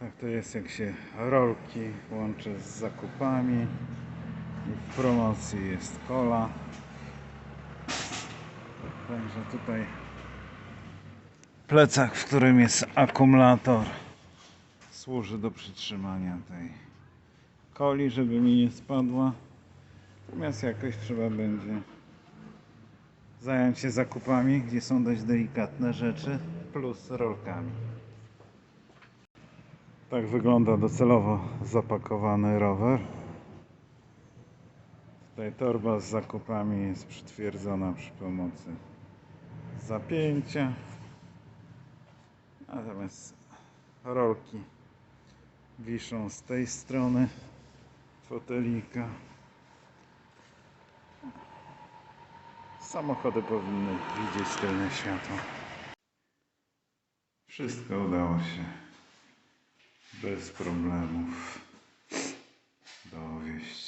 Tak to jest jak się rolki łączy z zakupami. I w promocji jest kola. Także tutaj plecak, w którym jest akumulator służy do przytrzymania tej coli, żeby mi nie spadła. Natomiast jakoś trzeba będzie zająć się zakupami, gdzie są dość delikatne rzeczy, plus rolkami. Tak wygląda docelowo zapakowany rower. Tutaj torba z zakupami jest przytwierdzona przy pomocy zapięcia. Natomiast rolki wiszą z tej strony fotelika. Samochody powinny widzieć tylne światło. Wszystko udało się bez problemów dowieść.